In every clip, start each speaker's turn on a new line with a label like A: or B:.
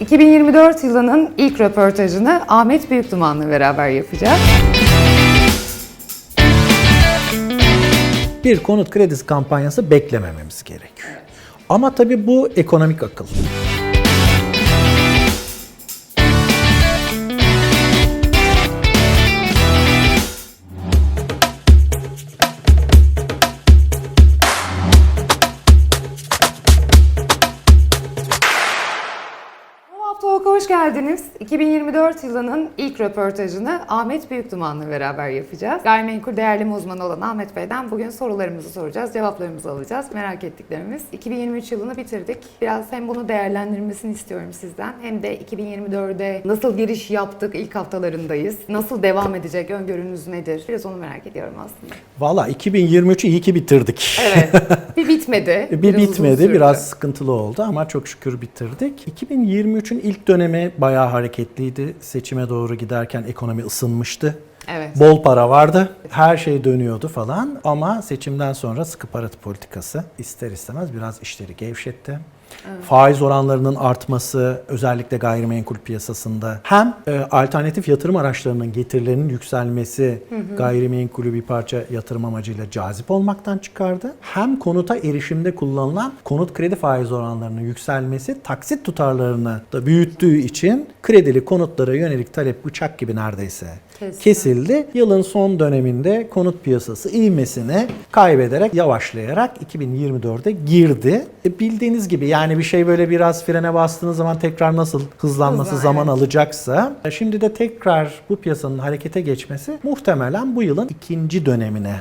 A: 2024 yılının ilk röportajını Ahmet Büyükduman'la beraber yapacağız.
B: bir konut kredisi kampanyası beklemememiz gerekiyor. Ama tabii bu ekonomik akıl.
A: Geldiniz. 2024 yılının ilk röportajını Ahmet Büyükduman'la beraber yapacağız. Gayrimenkul değerleme uzmanı olan Ahmet Bey'den bugün sorularımızı soracağız, cevaplarımızı alacağız. Merak ettiklerimiz. 2023 yılını bitirdik. Biraz hem bunu değerlendirmesini istiyorum sizden hem de 2024'e nasıl giriş yaptık ilk haftalarındayız. Nasıl devam edecek öngörünüz nedir? Biraz onu merak ediyorum aslında.
B: Valla 2023'ü iyi ki bitirdik.
A: Evet. bir bitmedi.
B: Bir
A: Biraz
B: bitmedi, biraz sıkıntılı oldu ama çok şükür bitirdik. 2023'ün ilk dönemi bayağı hareketliydi. Seçime doğru giderken ekonomi ısınmıştı.
A: Evet.
B: Bol para vardı. Her şey dönüyordu falan ama seçimden sonra sıkı para politikası ister istemez biraz işleri gevşetti. Faiz oranlarının artması özellikle gayrimenkul piyasasında hem e, alternatif yatırım araçlarının getirilerinin yükselmesi gayrimenkulü bir parça yatırım amacıyla cazip olmaktan çıkardı. Hem konuta erişimde kullanılan konut kredi faiz oranlarının yükselmesi taksit tutarlarını da büyüttüğü için kredili konutlara yönelik talep bıçak gibi neredeyse
A: Kesin.
B: kesildi. Yılın son döneminde konut piyasası ivmesini kaybederek, yavaşlayarak 2024'e girdi. E bildiğiniz gibi yani bir şey böyle biraz frene bastığınız zaman tekrar nasıl hızlanması
A: Hızlan,
B: zaman
A: evet.
B: alacaksa e şimdi de tekrar bu piyasanın harekete geçmesi muhtemelen bu yılın ikinci dönemine,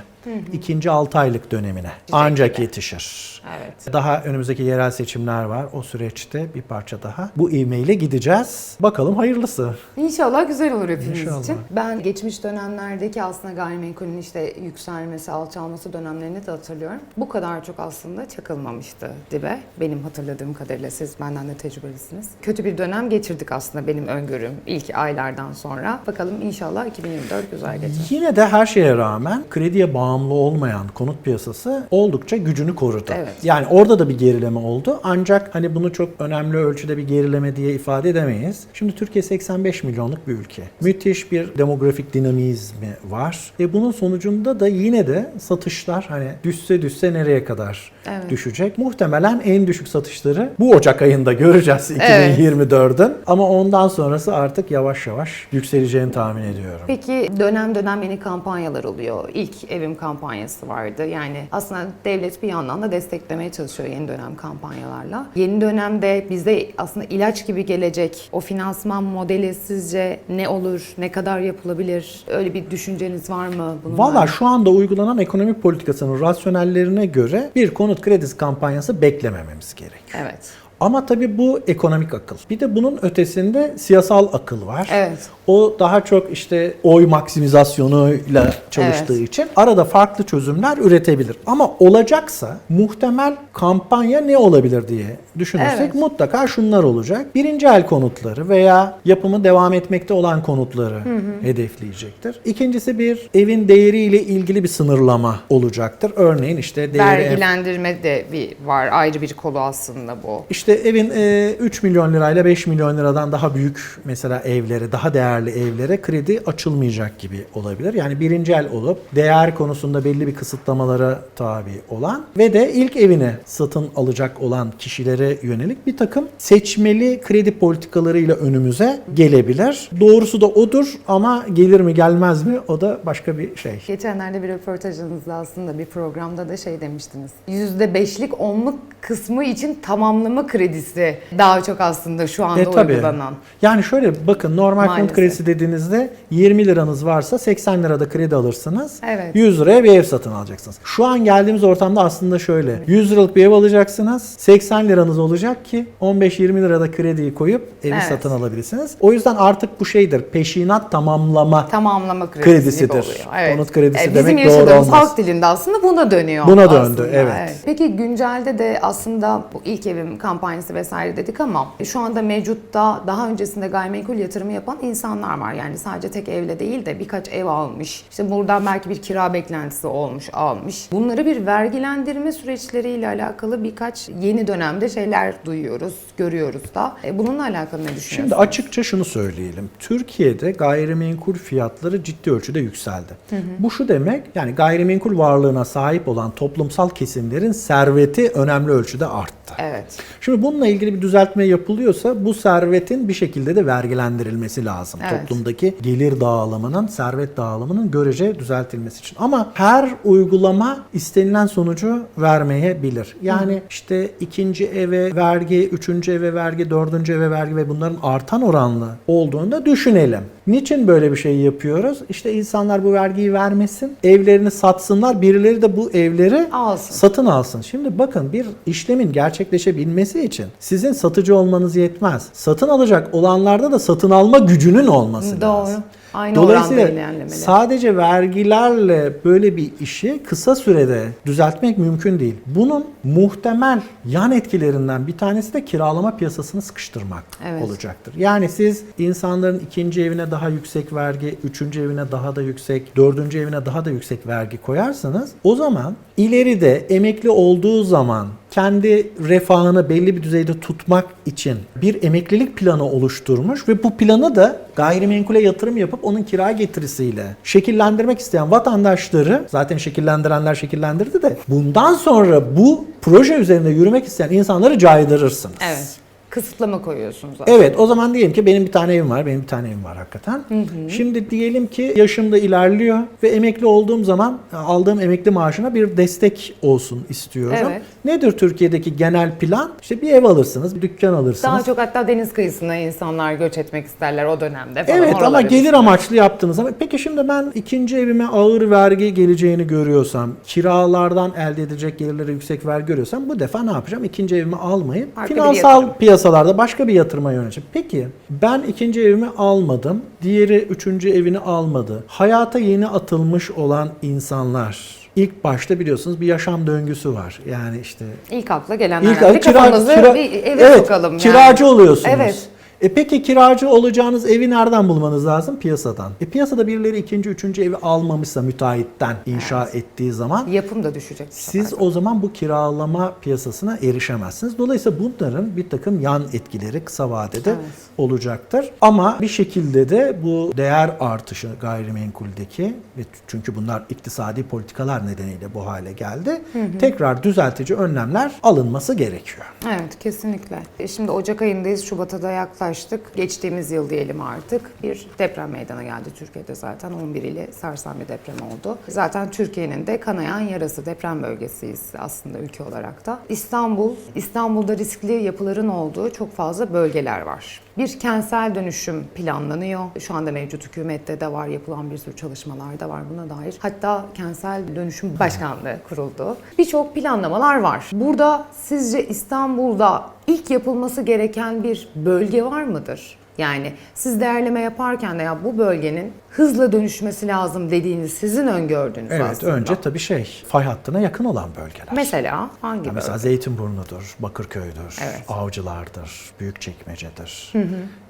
B: ikinci 6 aylık dönemine ancak yetişir.
A: Evet.
B: Daha önümüzdeki yerel seçimler var. O süreçte bir parça daha bu ivmeyle gideceğiz. Bakalım hayırlısı.
A: İnşallah güzel olur hepimiz
B: İnşallah.
A: için. Ben geçmiş dönemlerdeki aslında gayrimenkulün işte yükselmesi, alçalması dönemlerini de hatırlıyorum. Bu kadar çok aslında çakılmamıştı dibe. Benim hatırladığım kadarıyla siz benden de tecrübelisiniz. Kötü bir dönem geçirdik aslında benim öngörüm ilk aylardan sonra. Bakalım inşallah 2024 güzel geçer.
B: Yine de her şeye rağmen krediye bağımlı olmayan konut piyasası oldukça gücünü korudu.
A: Evet.
B: Yani orada da bir gerileme oldu. Ancak hani bunu çok önemli ölçüde bir gerileme diye ifade edemeyiz. Şimdi Türkiye 85 milyonluk bir ülke. Müthiş bir demografik dinamizmi var. Ve bunun sonucunda da yine de satışlar hani düşse düşse nereye kadar
A: Evet.
B: düşecek? Muhtemelen en düşük satışları bu Ocak ayında göreceğiz
A: Evet.
B: 2024'ün. Ama ondan sonrası artık yavaş yavaş yükseleceğini tahmin ediyorum.
A: Peki dönem dönem yeni kampanyalar oluyor. İlk evim kampanyası vardı. Yani aslında devlet bir yandan da desteklemeye çalışıyor yeni dönem kampanyalarla. Yeni dönemde bize aslında ilaç gibi gelecek o finansman modeli sizce ne olur, ne kadar yapılabilir? Öyle bir düşünceniz var mı? bununla?
B: Valla şu anda uygulanan ekonomik politikasının rasyonellerine göre bir konut kredisi kampanyası beklemememiz gerek.
A: Evet.
B: Ama tabii bu ekonomik akıl. Bir de bunun ötesinde siyasal akıl var.
A: Evet.
B: O daha çok işte oy maksimizasyonuyla çalıştığı
A: Evet.
B: için arada farklı çözümler üretebilir. Ama olacaksa muhtemel kampanya ne olabilir diye düşünürsek
A: Evet.
B: mutlaka şunlar olacak. Birinci el konutları veya yapımı devam etmekte olan konutları hedefleyecektir. İkincisi bir evin değeriyle ilgili bir sınırlama olacaktır. Örneğin işte değeri en
A: Vergilendirme de bir var. Ayrı bir kolu aslında bu.
B: İşte evin e, 3 milyon lirayla 5 milyon liradan daha büyük mesela evlere, daha değerli evlere kredi açılmayacak gibi olabilir. Yani birinci el olup değer konusunda belli bir kısıtlamalara tabi olan ve de ilk evini satın alacak olan kişilere yönelik bir takım seçmeli kredi politikalarıyla önümüze gelebilir. Doğrusu da odur ama gelir mi gelmez mi o da başka bir şey.
A: Geçenlerde bir röportajınızda aslında bir programda da şey demiştiniz. %5'lik onluk kısmı için tamamlama kredisi daha çok aslında şu anda
B: E, tabii.
A: uygulanan.
B: Yani şöyle bakın normal konut
A: Maalesef.
B: Kredisi dediğinizde 20 liranız varsa 80 lirada kredi alırsınız.
A: Evet.
B: 100 liraya bir ev satın alacaksınız. Şu an geldiğimiz ortamda aslında şöyle. 100 liralık bir ev alacaksınız. 80 liranız olacak ki 15-20 lirada krediyi koyup evi
A: Evet.
B: satın alabilirsiniz. O yüzden artık bu şeydir. Peşinat tamamlama
A: Tamamlama kredisi
B: Kredisidir.
A: Evet.
B: Konut kredisi
A: E,
B: demek
A: Bizim
B: doğru
A: yaşadığımız
B: olmaz.
A: halk dilinde aslında buna dönüyor.
B: Buna döndü,
A: aslında,
B: evet.
A: Peki güncelde de aslında bu ilk evim kampanyası vesaire dedik ama şu anda mevcutta daha öncesinde gayrimenkul yatırımı yapan insanlar insanlar var. Yani sadece tek evle değil de birkaç ev almış. İşte buradan belki bir kira beklentisi olmuş, almış. Bunları bir vergilendirme süreçleriyle alakalı birkaç yeni dönemde şeyler duyuyoruz, görüyoruz da. E, bununla alakalı ne düşünüyorsunuz?
B: Şimdi açıkça şunu söyleyelim. Türkiye'de gayrimenkul fiyatları ciddi ölçüde yükseldi. Bu şu demek yani gayrimenkul varlığına sahip olan toplumsal kesimlerin serveti önemli ölçüde arttı.
A: Evet.
B: Şimdi bununla ilgili bir düzeltme yapılıyorsa bu servetin bir şekilde de vergilendirilmesi lazım.
A: Evet.
B: Toplumdaki gelir dağılımının, servet dağılımının görece düzeltilmesi için. Ama her uygulama istenilen sonucu vermeyebilir. Yani işte ikinci eve vergi, üçüncü eve vergi, dördüncü eve vergi ve bunların artan oranlı olduğunu da düşünelim. Niçin böyle bir şey yapıyoruz? İşte insanlar bu vergiyi vermesin, evlerini satsınlar, birileri de bu evleri
A: Alsın.
B: satın alsın. Şimdi bakın bir işlemin gerçekleşebilmesi için sizin satıcı olmanız yetmez. Satın alacak olanlarda da satın alma gücünün olması
A: Doğru.
B: lazım.
A: Aynı
B: Dolayısıyla sadece vergilerle böyle bir işi kısa sürede düzeltmek mümkün değil. Bunun muhtemel yan etkilerinden bir tanesi de kiralama piyasasını sıkıştırmak
A: Evet.
B: olacaktır. Yani siz insanların ikinci evine daha yüksek vergi, üçüncü evine daha da yüksek, dördüncü evine daha da yüksek vergi koyarsanız o zaman ileride emekli olduğu zaman kendi refahını belli bir düzeyde tutmak için bir emeklilik planı oluşturmuş ve bu planı da gayrimenkule yatırım yapıp onun kira getirisiyle şekillendirmek isteyen vatandaşları zaten şekillendirenler şekillendirdi de bundan sonra bu proje üzerinde yürümek isteyen insanları caydırırsınız.
A: Evet. Kısıtlama koyuyorsunuz zaten.
B: Evet o zaman diyelim ki benim bir tane evim var, benim bir tane evim var hakikaten. Şimdi diyelim ki yaşım da ilerliyor ve emekli olduğum zaman aldığım emekli maaşına bir destek olsun istiyorum.
A: Evet.
B: Nedir Türkiye'deki genel plan? İşte bir ev alırsınız, bir dükkan alırsınız.
A: Daha çok hatta deniz kıyısına insanlar göç etmek isterler o dönemde falan.
B: Evet ama gelir
A: düşünün.
B: amaçlı yaptığınız zaman peki şimdi ben ikinci evime ağır vergi geleceğini görüyorsam, kiralardan elde edilecek gelirlere yüksek vergi görüyorsam bu defa ne yapacağım? İkinci evimi
A: bir
B: finansal
A: yatırım.
B: Piyasalarda başka bir yatırıma yöneleceğim. Peki ben ikinci evimi almadım, diğeri üçüncü evini almadı. Hayata yeni atılmış olan insanlar ilk başta biliyorsunuz bir yaşam döngüsü var. Yani işte
A: İlk akla gelenler.
B: İlk kira- kira-
A: bir eve
B: evet,
A: sokalım yani.
B: Kiracı oluyorsunuz.
A: Evet.
B: E peki kiracı olacağınız evi nereden bulmanız lazım? Piyasadan. E piyasada birileri ikinci, üçüncü evi almamışsa müteahhitten inşa ettiği zaman
A: Yapım da düşecek.
B: siz o zaman bu kiralama piyasasına erişemezsiniz. Dolayısıyla bunların bir takım yan etkileri kısa vadede
A: Evet.
B: olacaktır. Ama bir şekilde de bu değer artışı gayrimenkuldeki ve çünkü bunlar iktisadi politikalar nedeniyle bu hale geldi. Tekrar düzeltici önlemler alınması gerekiyor.
A: Evet kesinlikle. E, Şimdi Ocak ayındayız. Şubat'a da yaklaştık. Geçtiğimiz yıl diyelim artık. Bir deprem meydana geldi Türkiye'de zaten. 11 ili sarsan bir deprem oldu. Zaten Türkiye'nin de kanayan yarası deprem bölgesiyiz aslında ülke olarak da. İstanbul, İstanbul'da riskli yapıların olduğu çok fazla bölgeler var. Bir kentsel dönüşüm planlanıyor. Şu anda mevcut hükümette de var. Yapılan bir sürü çalışmalar da var buna dair. Hatta kentsel dönüşüm başkanlığı kuruldu. Birçok planlamalar var. Burada sizce İstanbul'da ilk yapılması gereken bir bölge var mıdır? Yani siz değerleme yaparken de ya bu bölgenin hızla dönüşmesi lazım dediğiniz sizin öngördüğünüz
B: Evet,
A: aslında.
B: önce tabii şey, fay hattına yakın olan bölgeler.
A: Mesela hangi
B: Ya mesela
A: bölge?
B: Zeytinburnu'dur, Bakırköy'dür,
A: Evet.
B: Avcılar'dır, Büyükçekmece'dir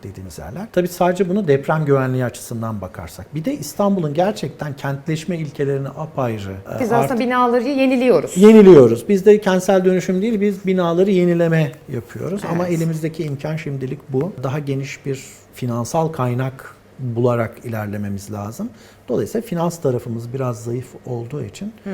B: dediğimiz yerler. Tabii sadece bunu deprem güvenliği açısından bakarsak. Bir de İstanbul'un gerçekten kentleşme ilkelerini apayrı e,
A: Biz
B: artık
A: aslında binaları yeniliyoruz.
B: yeniliyoruz. Biz de kentsel dönüşüm değil, biz binaları yenileme yapıyoruz. Ama
A: Evet.
B: elimizdeki imkan şimdilik bu. Daha geniş bir finansal kaynak bularak ilerlememiz lazım. Dolayısıyla finans tarafımız biraz zayıf olduğu için e,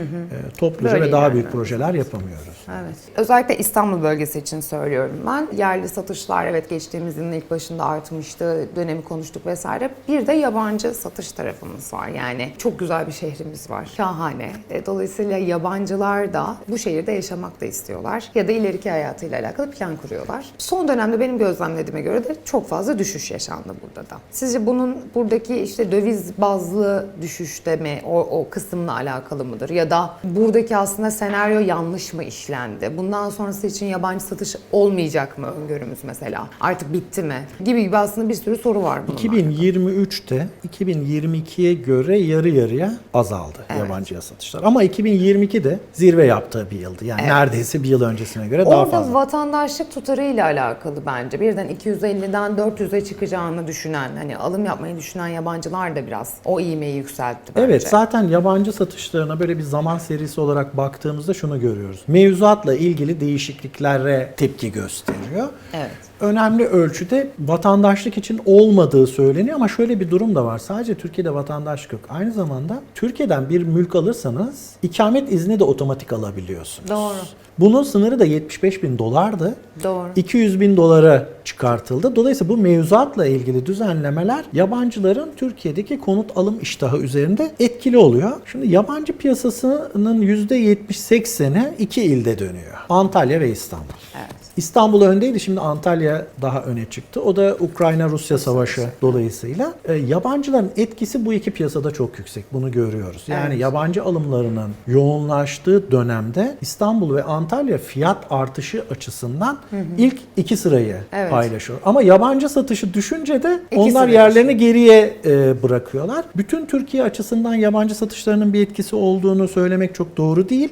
B: topluca
A: Böyle
B: ve daha büyük projeler yapamıyoruz.
A: Evet. Özellikle İstanbul bölgesi için söylüyorum ben. Yerli satışlar evet geçtiğimiz yılın ilk başında artmıştı. Dönemi konuştuk vesaire. Bir de yabancı satış tarafımız var. Yani çok güzel bir şehrimiz var. Şahane. E, Dolayısıyla yabancılar da bu şehirde yaşamak da istiyorlar. Ya da ileriki hayatıyla alakalı plan kuruyorlar. Son dönemde benim gözlemlediğime göre de çok fazla düşüş yaşandı burada da. Sizce bunun buradaki işte döviz bazlı düşüşte mi o, o kısımla alakalı mıdır? Ya da buradaki aslında senaryo yanlış mı işlendi? Bundan sonrası için yabancı satış olmayacak mı öngörümüz mesela? Artık bitti mi? Gibi gibi aslında bir sürü soru var bununla.
B: 2023'te 2022'ye göre yarı yarıya azaldı
A: Evet.
B: yabancıya satışlar. Ama 2022'de zirve yaptığı bir yıldı. Yani
A: Evet.
B: neredeyse bir yıl öncesine göre daha
A: Orada
B: fazla.
A: vatandaşlık tutarıyla alakalı bence. Birden 250'den 400'e çıkacağını düşünen, hani alım yapmayı düşünen yabancılar da biraz o iğmeyi yükseltti bence.
B: Evet zaten yabancı satışlarına böyle bir zaman serisi olarak baktığımızda şunu görüyoruz. Mevzuatla ilgili değişikliklere tepki gösteriyor.
A: Evet.
B: Önemli ölçüde vatandaşlık için olmadığı söyleniyor ama şöyle bir durum da var. Sadece Türkiye'de vatandaşlık yok. Aynı zamanda Türkiye'den bir mülk alırsanız ikamet izni de otomatik alabiliyorsunuz.
A: Doğru.
B: Bunun sınırı da 75 bin dolardı.
A: Doğru.
B: 200 bin dolara çıkartıldı. Dolayısıyla bu mevzuatla ilgili düzenlemeler yabancıların Türkiye'deki konut alım iştahı üzerinde etkili oluyor. Şimdi yabancı piyasasının %70-80'i iki ilde dönüyor. Antalya ve İstanbul.
A: Evet.
B: İstanbul öndeydi şimdi Antalya daha öne çıktı. O da Ukrayna-Rusya savaşı dolayısıyla. E, yabancıların etkisi bu iki piyasada çok yüksek. Bunu görüyoruz. Yani
A: Evet.
B: yabancı alımlarının yoğunlaştığı dönemde İstanbul ve Antalya fiyat artışı açısından ilk iki sırayı
A: Evet.
B: paylaşıyor. Ama yabancı satışı düşünce de
A: İkisi
B: onlar yerlerini geriye e, bırakıyorlar. Bütün Türkiye açısından yabancı satışlarının bir etkisi olduğunu söylemek çok doğru değil.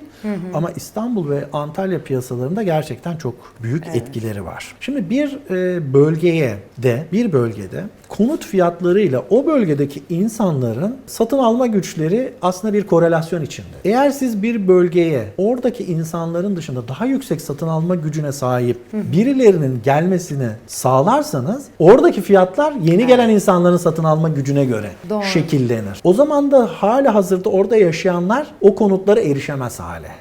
B: Ama İstanbul ve Antalya piyasalarında gerçekten çok büyük etkileri var. Şimdi bir e, bölgeye de bir bölgede konut fiyatlarıyla o bölgedeki insanların satın alma güçleri aslında bir korelasyon içinde. Eğer siz bir bölgeye oradaki insanların dışında daha yüksek satın alma gücüne sahip birilerinin gelmesini sağlarsanız oradaki fiyatlar yeni gelen insanların satın alma gücüne göre
A: Doğru.
B: şekillenir. O zaman da hala hazırda orada yaşayanlar o konutlara erişemez hale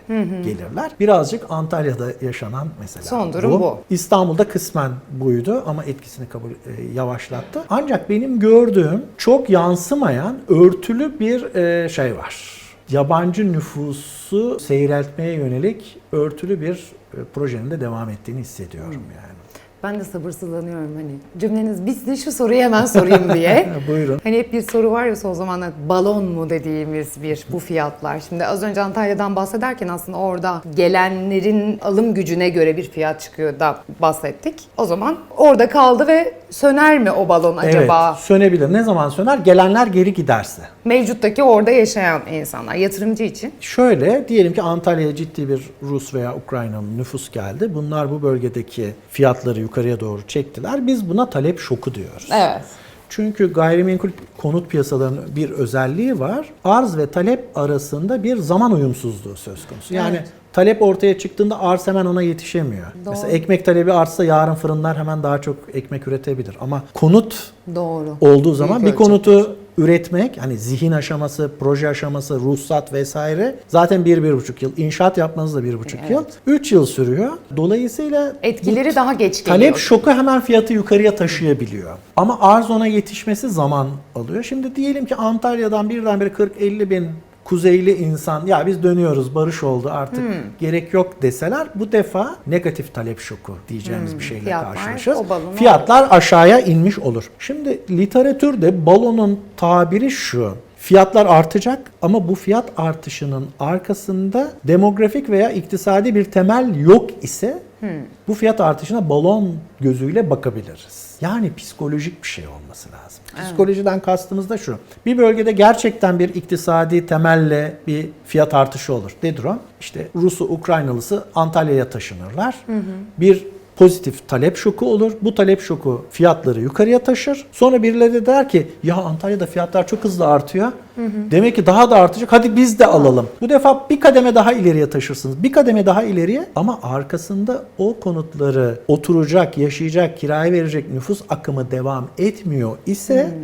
B: gelirler. Birazcık Antalya'da yaşanan mesela
A: Son durum bu.
B: İstanbul'da kısmen buydu ama etkisini kabul e, yavaşlattı. Ancak benim gördüğüm çok yansımayan örtülü bir e, şey var. Yabancı nüfusu seyreltmeye yönelik örtülü bir e, projenin de devam ettiğini hissediyorum yani.
A: Ben de sabırsızlanıyorum hani cümleniz bitsin şu soruyu hemen sorayım diye.
B: Buyurun.
A: Hani hep bir soru var ya son zamanlarda balon mu dediğimiz bir bu fiyatlar. Şimdi az önce Antalya'dan bahsederken aslında orada gelenlerin alım gücüne göre bir fiyat çıkıyor da bahsettik. O zaman orada kaldı ve söner mi o balon acaba?
B: Evet, sönebilir. Ne zaman söner? Gelenler geri giderse.
A: Mevcuttaki orada yaşayan insanlar, yatırımcı için.
B: Şöyle diyelim ki Antalya'ya ciddi bir Rus veya Ukraynalı nüfus geldi. Bunlar bu bölgedeki fiyatları yukarıya doğru çektiler. Biz buna talep şoku diyoruz.
A: Evet.
B: Çünkü gayrimenkul konut piyasalarının bir özelliği var. Arz ve talep arasında bir zaman uyumsuzluğu söz konusu. Yani
A: Evet.
B: talep ortaya çıktığında arz hemen ona yetişemiyor.
A: Doğru.
B: Mesela ekmek talebi artsa yarın fırınlar hemen daha çok ekmek üretebilir. Ama konut
A: Doğru.
B: olduğu zaman
A: Büyük
B: bir konutu üretmek hani zihin aşaması, proje aşaması, ruhsat vesaire zaten bir, bir buçuk yıl. İnşaat yapmanız da bir buçuk
A: Evet.
B: yıl. Üç yıl sürüyor. Dolayısıyla
A: Etkileri daha geç geliyor.
B: Talep şoku hemen fiyatı yukarıya taşıyabiliyor. Ama arz ona yetişmesi zaman alıyor. Şimdi diyelim ki Antalya'dan birdenbire 40-50 bin kuzeyli insan ya biz dönüyoruz barış oldu artık
A: Hmm.
B: gerek yok deseler bu defa negatif talep şoku diyeceğimiz bir şeyle
A: Hmm. Fiyatlar
B: karşılaşırız. Fiyatlar aşağıya inmiş olur. Şimdi literatürde balonun tabiri şu. Fiyatlar artacak ama bu fiyat artışının arkasında demografik veya iktisadi bir temel yok ise bu fiyat artışına balon gözüyle bakabiliriz. Yani psikolojik bir şey olması lazım. Psikolojiden kastımız da şu. Bir bölgede gerçekten bir iktisadi temelle bir fiyat artışı olur. Nedir o? İşte Rusu, Ukraynalısı Antalya'ya taşınırlar. Bir pozitif talep şoku olur. Bu talep şoku fiyatları yukarıya taşır. Sonra birileri de der ki ya Antalya'da fiyatlar çok hızlı artıyor. Demek ki daha da artacak. Hadi biz de alalım. Bu defa bir kademe daha ileriye taşırsınız. Bir kademe daha ileriye ama arkasında o konutları oturacak, yaşayacak, kiraya verecek nüfus akımı devam etmiyor ise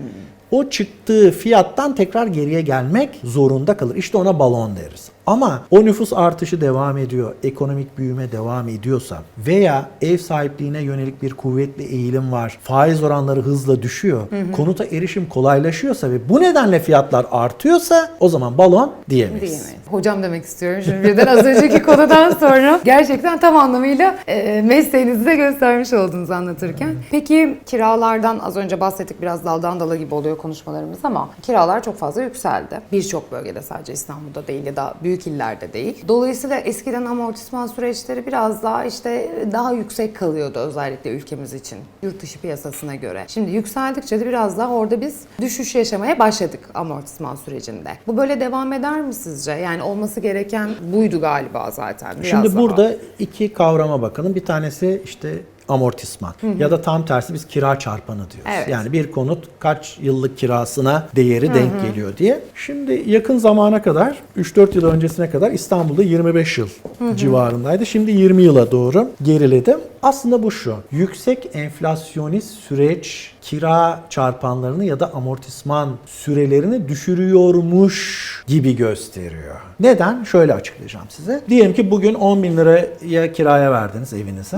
B: o çıktığı fiyattan tekrar geriye gelmek zorunda kalır. İşte ona balon deriz. Ama o nüfus artışı devam ediyor, ekonomik büyüme devam ediyorsa veya ev sahipliğine yönelik bir kuvvetli eğilim var, faiz oranları hızla düşüyor, konuta erişim kolaylaşıyorsa ve bu nedenle fiyatlar artıyorsa o zaman balon diyemeyiz.
A: Diyemeyiz. Hocam demek istiyorum. Şimdi birden az önceki konudan sonra gerçekten tam anlamıyla e, mesleğinizi de göstermiş oldunuz anlatırken. Peki kiralardan az önce bahsettik biraz daldan dala gibi oluyor konuşmalarımız ama kiralar çok fazla yükseldi. Birçok bölgede sadece İstanbul'da değil ya da büyük illerde değil. Dolayısıyla eskiden amortisman süreçleri biraz daha işte daha yüksek kalıyordu özellikle ülkemiz için yurt dışı piyasasına göre. Şimdi yükseldikçe de biraz daha orada biz düşüş yaşamaya başladık amortisman sürecinde. Bu böyle devam eder mi sizce? Yani olması gereken buydu galiba zaten. Biraz
B: Şimdi
A: daha.
B: burada iki kavrama bakalım. Bir tanesi işte amortisman ya da tam tersi biz kira çarpanı diyoruz.
A: Evet.
B: Yani bir konut kaç yıllık kirasına değeri denk geliyor diye. Şimdi yakın zamana kadar 3-4 yıl öncesine kadar İstanbul'da 25 yıl civarındaydı. Şimdi 20 yıla doğru geriledi. Aslında bu şu. Yüksek enflasyonist süreç kira çarpanlarını ya da amortisman sürelerini düşürüyormuş gibi gösteriyor. Neden? Şöyle açıklayacağım size. Diyelim ki bugün 10 bin liraya kiraya verdiniz evinizi.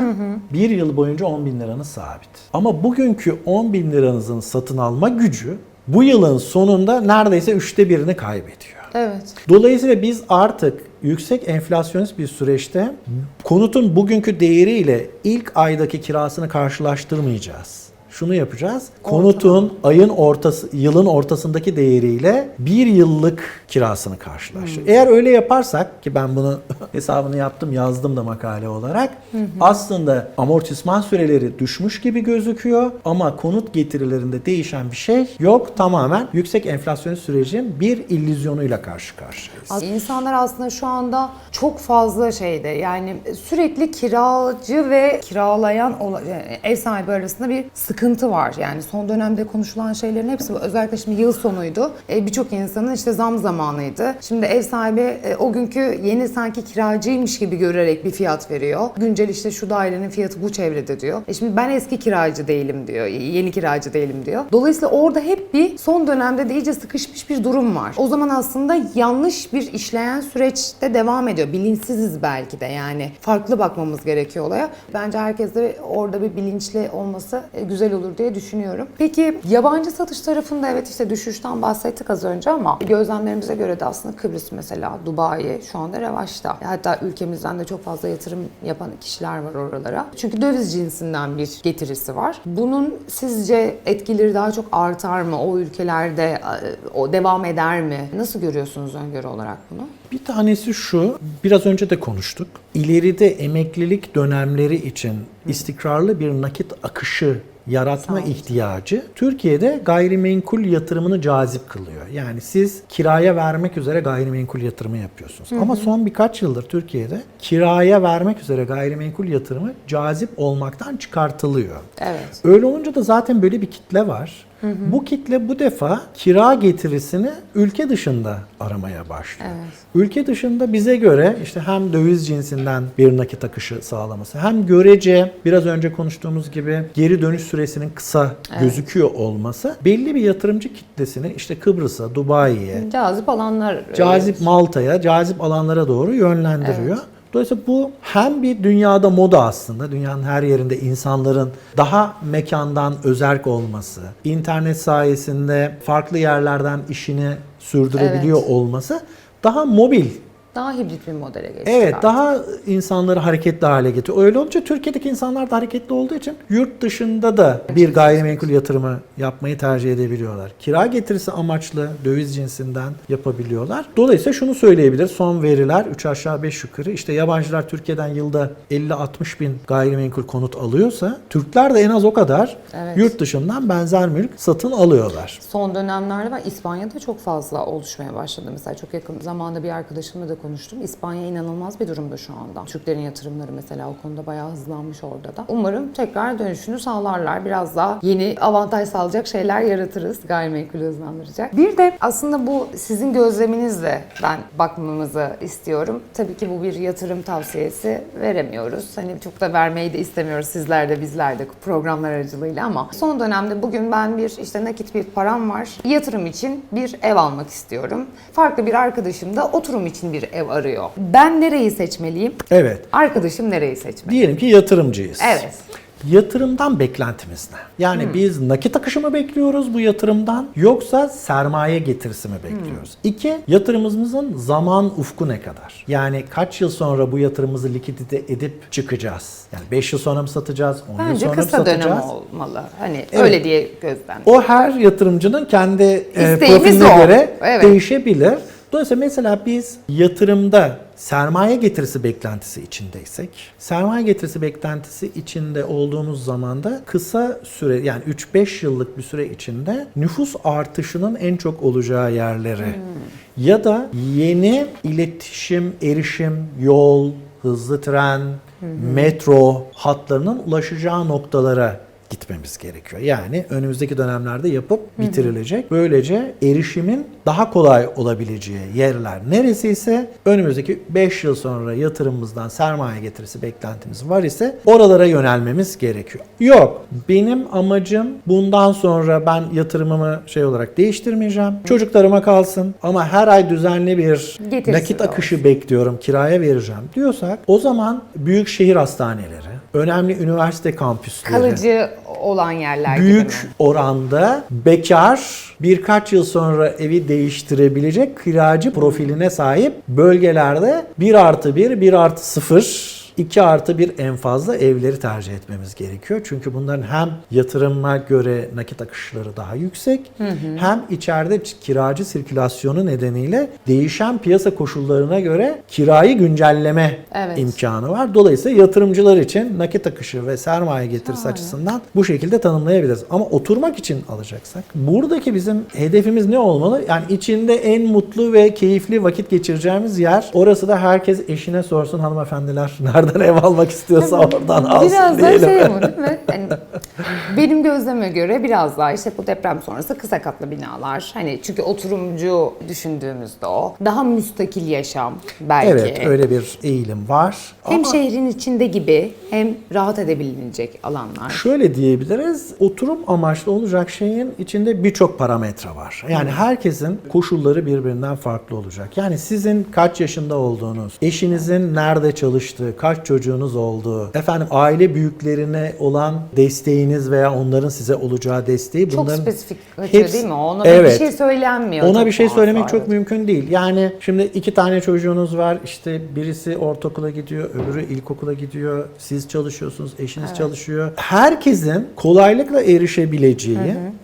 B: Bir yıl boyunca 10 bin liranız sabit. Ama bugünkü 10 bin liranızın satın alma gücü bu yılın sonunda neredeyse üçte birini kaybediyor.
A: Evet.
B: Dolayısıyla biz artık yüksek enflasyonist bir süreçte konutun bugünkü değeriyle ilk aydaki kirasını karşılaştırmayacağız. Şunu yapacağız. Konutun ayın ortası, yılın ortasındaki değeriyle bir yıllık kirasını karşılaştır. Eğer öyle yaparsak ki ben bunu hesabını yaptım, yazdım da makale olarak. Aslında amortisman süreleri düşmüş gibi gözüküyor ama konut getirilerinde değişen bir şey yok. Tamamen yüksek enflasyonist sürecin bir illüzyonuyla karşı karşıyayız.
A: İnsanlar aslında şu anda çok fazla şeyde yani sürekli kiracı ve kiralayan ola- yani ev sahibi arasında bir sıkıntı var. Yani son dönemde konuşulan şeylerin hepsi özellikle şimdi yıl sonuydu. E, Birçok insanın işte zam zamanıydı. Şimdi ev sahibi e, o günkü yeni sanki kiracıymış gibi görerek bir fiyat veriyor. Güncel işte şu dairenin fiyatı bu çevrede diyor. E şimdi ben eski kiracı değilim diyor. Yeni kiracı değilim diyor. Dolayısıyla orada hep bir son dönemde de iyice sıkışmış bir durum var. O zaman aslında yanlış bir işleyen süreçte devam ediyor. Bilinçsiziz belki de yani. Farklı bakmamız gerekiyor olaya. Bence herkes de orada bir bilinçli olması e, güzel olur diye düşünüyorum. Peki yabancı satış tarafında evet işte düşüşten bahsettik az önce ama gözlemlerimize göre de aslında Kıbrıs mesela Dubai şu anda revaçta. Hatta ülkemizden de çok fazla yatırım yapan kişiler var oralara. Çünkü döviz cinsinden bir getirisi var. Bunun sizce etkileri daha çok artar mı? O ülkelerde e, o devam eder mi? Nasıl görüyorsunuz öngörü olarak bunu?
B: Bir tanesi şu, biraz önce de konuştuk. İleride emeklilik dönemleri için istikrarlı bir nakit akışı yaratma ihtiyacı Türkiye'de gayrimenkul yatırımını cazip kılıyor. Yani siz kiraya vermek üzere gayrimenkul yatırımı yapıyorsunuz. Ama son birkaç yıldır Türkiye'de kiraya vermek üzere gayrimenkul yatırımı cazip olmaktan çıkartılıyor.
A: Evet.
B: Öyle olunca da zaten böyle bir kitle var. Bu kitle bu defa kira getirisini ülke dışında aramaya başlıyor.
A: Evet.
B: Ülke dışında bize göre işte hem döviz cinsinden bir nakit akışı sağlaması hem görece biraz önce konuştuğumuz gibi geri dönüş süresinin kısa gözüküyor olması belli bir yatırımcı kitlesini işte Kıbrıs'a, Dubai'ye,
A: Cazip alanlar.
B: cazip Malta'ya, cazip alanlara doğru yönlendiriyor. Dolayısıyla bu hem bir dünyada moda aslında, dünyanın her yerinde insanların daha mekandan özerk olması, internet sayesinde farklı yerlerden işini sürdürebiliyor
A: Evet.
B: olması daha mobil
A: Daha hibrit bir modele geçti.
B: Evet,
A: galiba.
B: daha insanları hareketli hale getiriyor. Öyle olunca Türkiye'deki insanlar da hareketli olduğu için yurt dışında da bir gayrimenkul yatırımı yapmayı tercih edebiliyorlar. Kira getirisi amaçlı döviz cinsinden yapabiliyorlar. Dolayısıyla şunu söyleyebilir. Son veriler 3 aşağı 5 yukarı. İşte yabancılar Türkiye'den yılda 50-60 bin gayrimenkul konut alıyorsa Türkler de en az o kadar
A: Evet.
B: yurt dışından benzer mülk satın alıyorlar.
A: Son dönemlerde ben İspanya'da çok fazla oluşmaya başladı. Mesela çok yakın zamanda bir arkadaşımla da konuştum. İspanya inanılmaz bir durumda şu anda. Türklerin yatırımları mesela o konuda bayağı hızlanmış orada da. Umarım tekrar dönüşünü sağlarlar. Biraz daha yeni avantaj sağlayacak şeyler yaratırız. Gayrimenkulü hızlandıracak. Bir de aslında bu sizin gözleminizle ben bakmamızı istiyorum. Tabii ki bu bir yatırım tavsiyesi veremiyoruz. Hani çok da vermeyi de istemiyoruz sizler de bizler de programlar aracılığıyla ama son dönemde bugün ben bir işte nakit bir param var. Yatırım için bir ev almak istiyorum. Farklı bir arkadaşım da oturum için bir ev arıyor. Ben nereyi seçmeliyim?
B: Evet.
A: Arkadaşım nereyi seçmeli?
B: Diyelim ki yatırımcıyız.
A: Evet.
B: Yatırımdan beklentimiz ne? Yani biz nakit akışı mı bekliyoruz bu yatırımdan yoksa sermaye getirisi mi bekliyoruz? İki, yatırımımızın zaman ufku ne kadar? Yani kaç yıl sonra bu yatırımımızı likidite edip çıkacağız? Yani 5 yıl sonra mı satacağız? 10 yıl
A: Bence
B: sonra mı
A: kısa dönem
B: satacağız?
A: olmalı. Hani
B: Evet.
A: öyle diye gözden.
B: O her yatırımcının kendi e,
A: İsteğimiz
B: profiline
A: o.
B: göre
A: Evet.
B: değişebilir. Dolayısıyla mesela biz yatırımda sermaye getirisi beklentisi içindeysek, sermaye getirisi beklentisi içinde olduğumuz zaman da kısa süre yani 3-5 yıllık bir süre içinde nüfus artışının en çok olacağı yerleri ya da yeni iletişim, erişim, yol, hızlı tren, metro hatlarının ulaşacağı noktalara gitmemiz gerekiyor. Yani önümüzdeki dönemlerde yapıp bitirilecek. Böylece erişimin daha kolay olabileceği yerler neresiyse önümüzdeki 5 yıl sonra yatırımımızdan sermaye getirisi beklentimiz var ise oralara yönelmemiz gerekiyor. Yok. Benim amacım bundan sonra ben yatırımımı şey olarak değiştirmeyeceğim. Çocuklarıma kalsın ama her ay düzenli bir
A: Getirisi
B: nakit akışı bekliyorum, kiraya vereceğim diyorsak o zaman büyük şehir hastaneleri, önemli üniversite kampüsleri,
A: Kalıcı olan yerler gibi
B: büyük
A: mi?
B: oranda bekar birkaç yıl sonra evi değiştirebilecek kiracı profiline sahip bölgelerde 1 artı 1, 1 artı 0 2 artı 1 en fazla evleri tercih etmemiz gerekiyor. Çünkü bunların hem yatırıma göre nakit akışları daha yüksek hem içeride kiracı sirkülasyonu nedeniyle değişen piyasa koşullarına göre kirayı güncelleme
A: Evet.
B: imkanı var. Dolayısıyla yatırımcılar için nakit akışı ve sermaye getirisi açısından bu şekilde tanımlayabiliriz. Ama oturmak için alacaksak buradaki bizim hedefimiz ne olmalı? Yani içinde en mutlu ve keyifli vakit geçireceğimiz yer. Orası da herkes eşine sorsun hanımefendiler nereden ev almak istiyorsa oradan alsın
A: Biraz da
B: diyelim.
A: şey bu değil mi? Hani benim gözleme göre biraz daha işte bu deprem sonrası kısa katlı binalar. Hani çünkü oturumcu düşündüğümüzde o. Daha müstakil yaşam belki.
B: Evet öyle bir eğilim var.
A: Hem
B: Ama
A: şehrin içinde gibi hem rahat edebilecek alanlar.
B: Şöyle diyebiliriz, oturum amaçlı olacak şeyin içinde birçok parametre var. Yani herkesin koşulları birbirinden farklı olacak. Yani sizin kaç yaşında olduğunuz, eşinizin nerede çalıştığı, kaç çocuğunuz olduğu, efendim aile büyüklerine olan desteğiniz veya onların size olacağı desteği
A: Çok
B: bunların
A: spesifik kaçıyor
B: hepsi-
A: değil mi? Ona bir
B: Evet.
A: şey söylenmiyor.
B: Ona bir şey söylemek çok
A: evet.
B: mümkün değil. Yani şimdi iki tane çocuğunuz var. İşte birisi ortaokula gidiyor, öbürü ilkokula gidiyor. Siz çalışıyorsunuz, eşiniz çalışıyor. Herkesin kolaylıkla erişebileceği,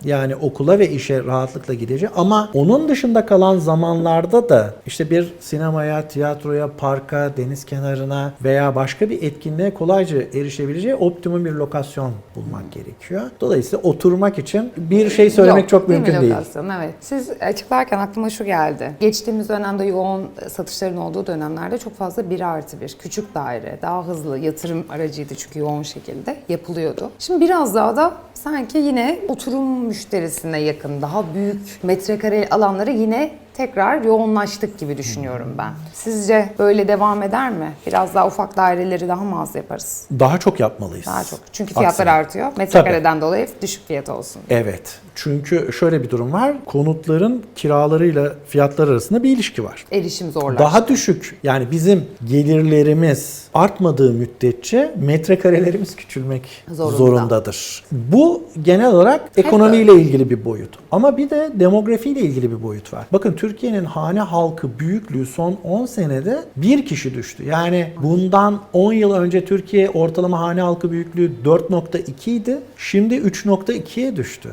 B: yani okula ve işe rahatlıkla gideceği ama onun dışında kalan zamanlarda da işte bir sinemaya, tiyatroya, parka, deniz kenarına veya başka bir etkinliğe kolayca erişebileceği optimum bir lokasyon bulmak gerekiyor. Dolayısıyla oturmak için bir şey söylemek
A: Yok,
B: çok
A: değil
B: mümkün
A: mi
B: değil.
A: Evet. Siz açıklarken aklıma şu geldi. Geçtiğimiz dönemde yoğun satışların olduğu dönemlerde çok fazla bir artı bir küçük daire daha hızlı yatırım aracıydı çünkü yoğun şekilde yapılıyordu. Şimdi biraz daha da sanki yine oturum müşterisine yakın daha büyük metrekare alanları yine tekrar yoğunlaştık gibi düşünüyorum ben. Sizce böyle devam eder mi? Biraz daha ufak daireleri daha mı az yaparız?
B: Daha çok yapmalıyız.
A: Daha çok. Çünkü fiyatlar
B: Aksine.
A: artıyor. Metrekareden dolayı düşük fiyat olsun.
B: Evet. Çünkü şöyle bir durum var. Konutların kiralarıyla fiyatlar arasında bir ilişki var.
A: Erişim zorlaştı.
B: Daha düşük. Yani bizim gelirlerimiz artmadığı müddetçe metrekarelerimiz küçülmek
A: Zorunda.
B: zorundadır. Bu genel olarak ekonomiyle ilgili bir boyut. Ama bir de demografiyle ilgili bir boyut var. Bakın Türkiye'nin hane halkı büyüklüğü son 10 senede bir kişi düştü. Yani bundan 10 yıl önce Türkiye ortalama hane halkı büyüklüğü 4.2 idi. Şimdi 3.2'ye düştü.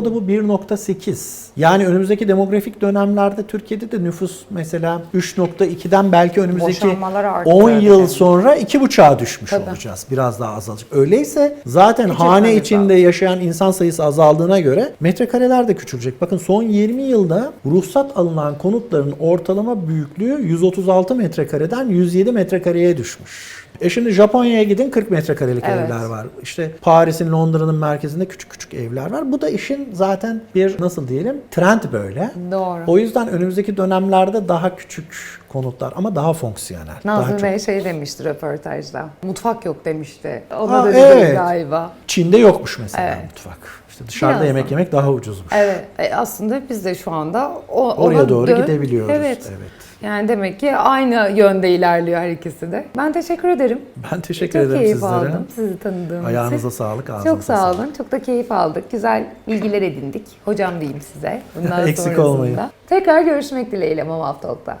B: Avrupa'da bu 1.8. Yani önümüzdeki demografik dönemlerde Türkiye'de de nüfus mesela 3.2'den belki önümüzdeki
A: Boşanmalar arttı.
B: 10 yıl
A: Yani.
B: sonra 2.5'a düşmüş
A: Tabii.
B: olacağız. Biraz daha azalacak. Öyleyse zaten
A: Küçültmemiz
B: hane
A: lazım.
B: içinde yaşayan insan sayısı azaldığına göre metrekareler de küçülecek. Bakın son 20 yılda ruhsat alınan konutların ortalama büyüklüğü 136 metrekareden 107 metrekareye düşmüş. E şimdi Japonya'ya gidin 40 metrekarelik
A: Evet.
B: evler var. İşte Paris'in, Londra'nın merkezinde küçük küçük evler var. Bu da işin zaten bir nasıl diyelim trend böyle.
A: Doğru.
B: O yüzden önümüzdeki dönemlerde daha küçük konutlar ama daha fonksiyonel. daha
A: Nazlı
B: çok.
A: Bey şey demişti röportajda. Mutfak yok demişti. O da
B: evet.
A: galiba.
B: Çin'de yokmuş mesela
A: Evet.
B: mutfak. İşte dışarıda
A: Biraz
B: yemek yemek daha ucuzmuş.
A: Evet. E, aslında biz de şu anda o,
B: Oraya
A: ona
B: doğru
A: dön-
B: gidebiliyoruz.
A: Evet.
B: evet.
A: Yani demek ki aynı yönde ilerliyor her ikisi de. Ben teşekkür ederim.
B: Ben teşekkür
A: Çok
B: ederim
A: keyif
B: sizlere.
A: aldım sizi tanıdığım
B: Ayağınıza
A: için.
B: sağlık, ağzınıza
A: Çok sağ
B: sağlık.
A: olun. Çok da keyif aldık. Güzel bilgiler edindik. Hocam diyeyim size. Bundan
B: Eksik
A: sonrasında.
B: olmayın.
A: Tekrar görüşmek dileğiyle Mom Talk'ta.